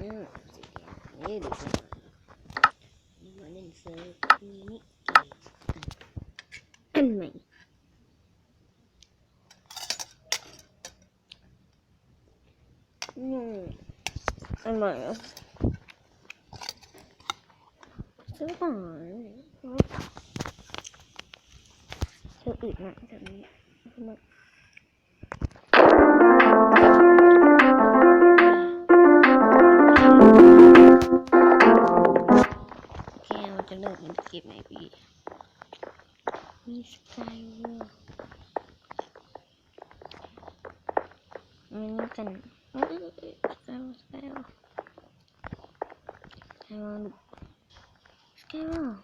อืมสีแดงนี่ดูสินี่มาเล่นเซิร์ฟมินิเกมอันใหม่อืมอันใหม่เหรอซื้อต่อเธออึดนะแบบนี้ อันนี้กันเอ้ยสกายเวอร์สกายเวอร์สกายเวอร์สกายเวอร์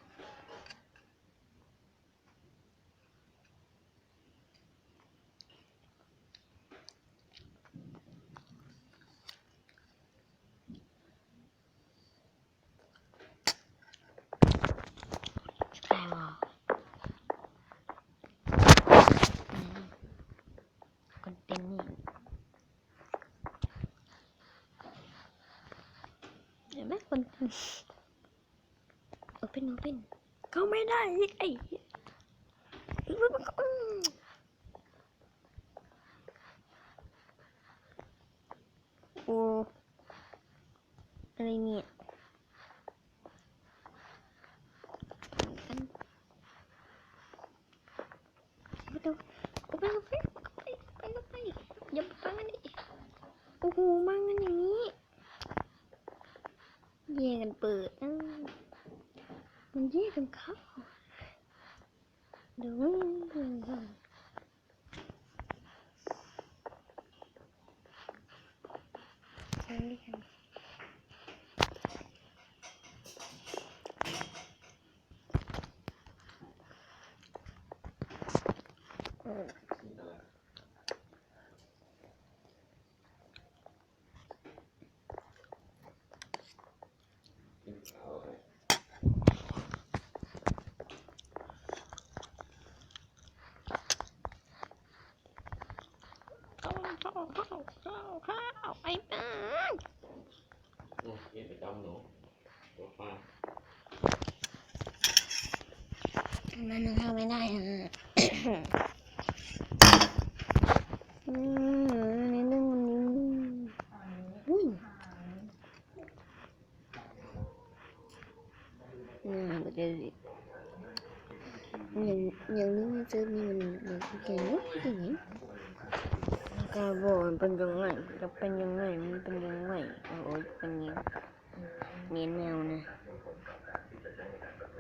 สกายวอลคนเต็มนี่เห็ นไหมคนโอเปนโอเปนเข้าไม่ได้ไอ้อะไรเนี่ยกัน ไปดูไปดูไปไปไปไปไปอย่าปังอันนี้โอ้โหมังกันอย่างนี้แย่งกันเปิดอะ มันแย่งกันเข้าเดี๋ย วมันเดี๋ยวมันใช่ด้วยกันเออเข้าเข้าเข้าเก่ยุบอย่างนี้กาบอกมันเป็นยังไงจะเป็นยังไงมันเป็นยังไงโอ้ยเป็นยังเนียนแนวนะ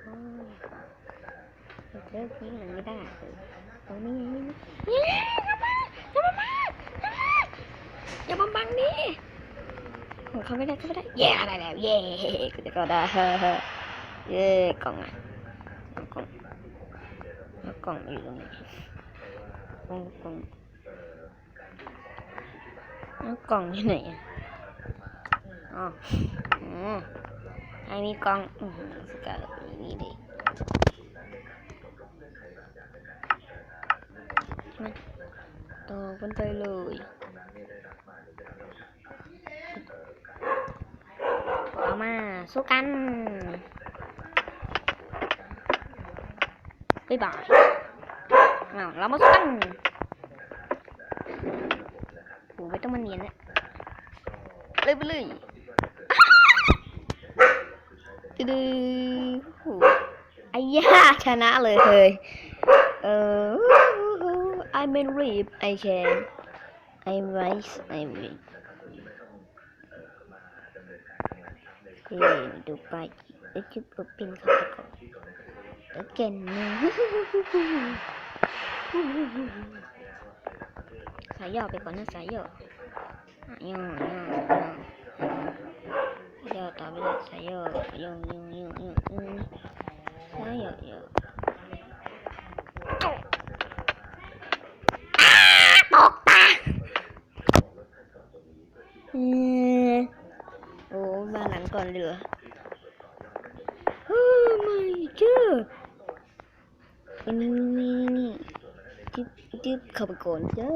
โอ้ยเลิกนี้มันไม่ได้ตรงนี้นี่นะอย่ามาบังนี่ของเขาไม่ได้เขาไม่ได้เย่ได้แล้วเย่กูจะก็ได้เฮ้อเย่กล่องอะกล่องกล่องอยู่ตรงไหนกล่องกล่อง กล่องอยู่ไหนอะอ๋ออืมไอ้มีกล่องอืมสกัดนี่ดิต่อกันไปเลยเอามาสู้กันบ๊ายบายเอาเรามาสู้กัน ต้องมาเนียนนะเลยไปเลยดื้อๆโอ้ไอ้ย่าชนะเลยเฮ้ยเออ I'm in reap I can I'm rice I'm reap เฮ้ยดูไปเอ้ยจุบปุ๊บปินเข้าไปก่อนแล้วเก่งนะสายย่อไปก่อนนะสายย่อ ย่อย่อย่อย่อต่อไปเลยสายย่อย่อย่อย่อย่อย่อสายย่อย่อตกตาเออโอ้มาหลังก่อนเรือโอ้ไม่เจออันนี้นี่นี่จิ๊บจิ๊บข้าไปก่อนเจ้อ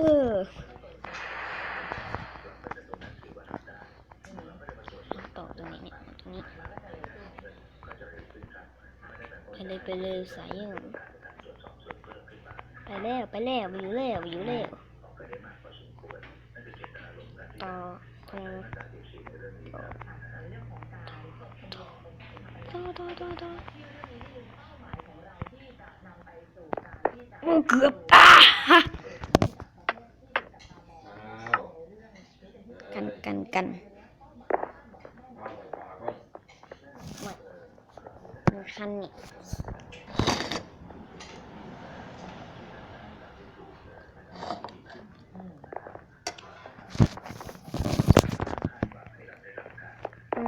เลย ไปเลยสายยังไปแล้วไปแล้ววิวแล้ววิวแล้วต่อต่อต่อต่อต่อต่อโอ้เกือบอะฮะอ้าวกันกันกันเอาไปปากไว้มันคันนี่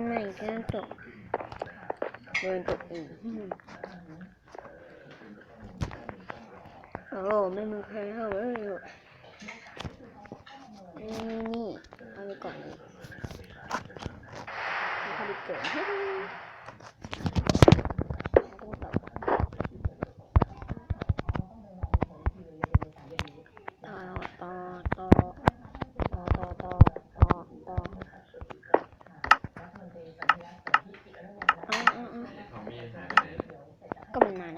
ไม่ก็ตกเดินตกอีกโอ้ไม่มีใครเข้ามาเลยนี่นี่เอา comment பண்ணுங்கள்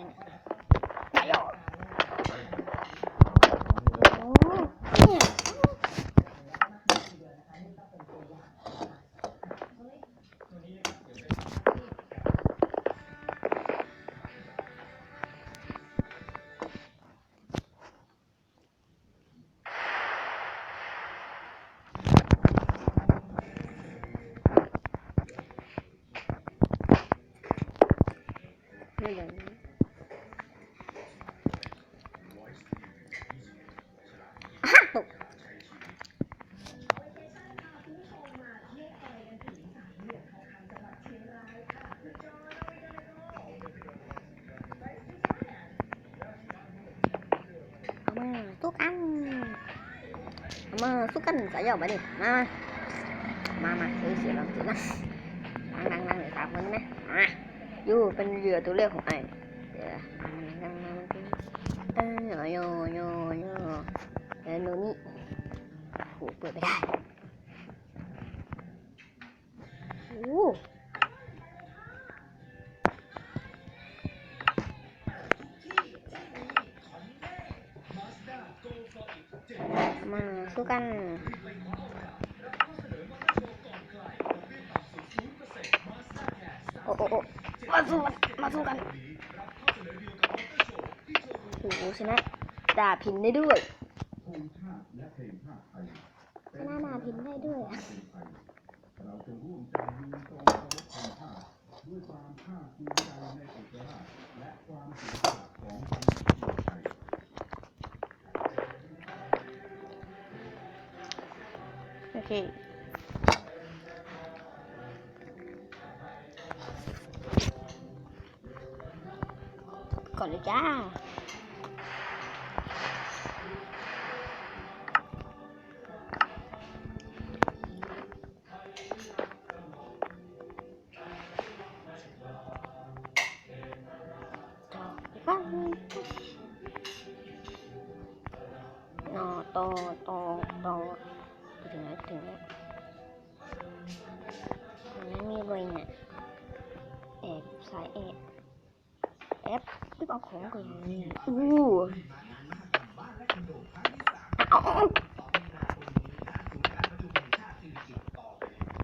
쑥간 싸요 많이 마마 마마 슬슬 슬슬 낭낭낭 잡았네 à dù bên dừa tụi leo không ai. Nhỏ nhỏ nhỏ nhỏ. Để nó nhị phụ bữa bữa đây uh. Thank you. มาสู้กันโอ้โอ้มาสู้มาสู้กันโอ้โหชนะด่าพินได้ด้วยชนะด่าพินได้ด้วยเราจะร่วมใจยืนตรงเคารพความชาติด้วยความภาคภูมิใจในเอกราชและความสีย okay còn nữa cha ของก่อนอู้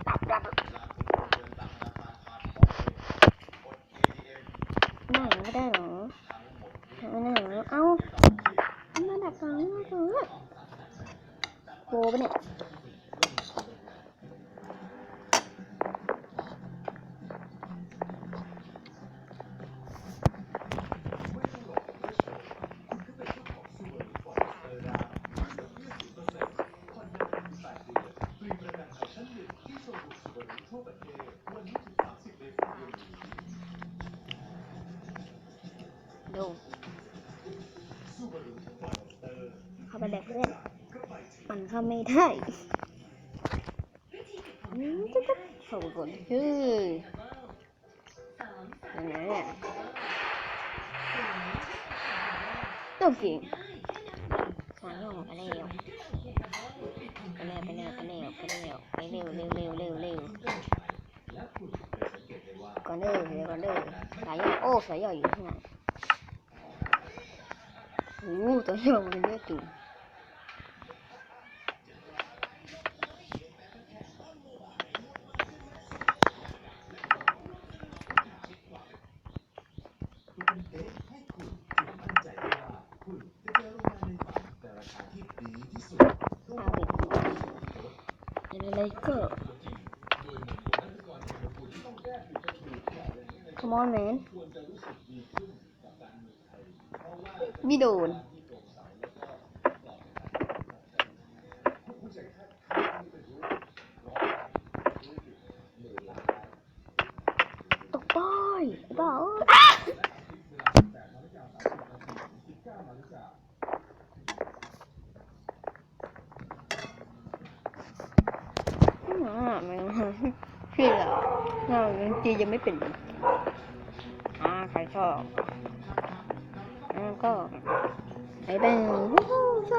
อาดับดับได้ไม่ได้หรอไม่ได้หรอเอ้ามาดักลางมาเถอะโกปะเนี่ย เข้าไปเลยเพื่อนมันเข้าไม่ได้จิ๊บจิ๊บเข้าไปก่อยังไงเนี่ยต้องเก่งสายย่องไปแล้วไปแล้วไปแล้วไปแล้วไปแล้วไปเร็วเร็วเร็วเร็วเร็วก่อนเด้อเดี๋ยวก่อนเด้อสายย่อโอ้สายย่ออยู่ข้างในโอ้ตัวเหี้ยมันเยอะจุ งอะไรก็ Come on man ไม่โดนตกป้ายบ้าเอ้ยอะอ่ามันพี่เหรอน่า จียังไม่เป็นอ่าใครชอบอ่าก็ไอ้เป็นวู้ฮู้ชอบ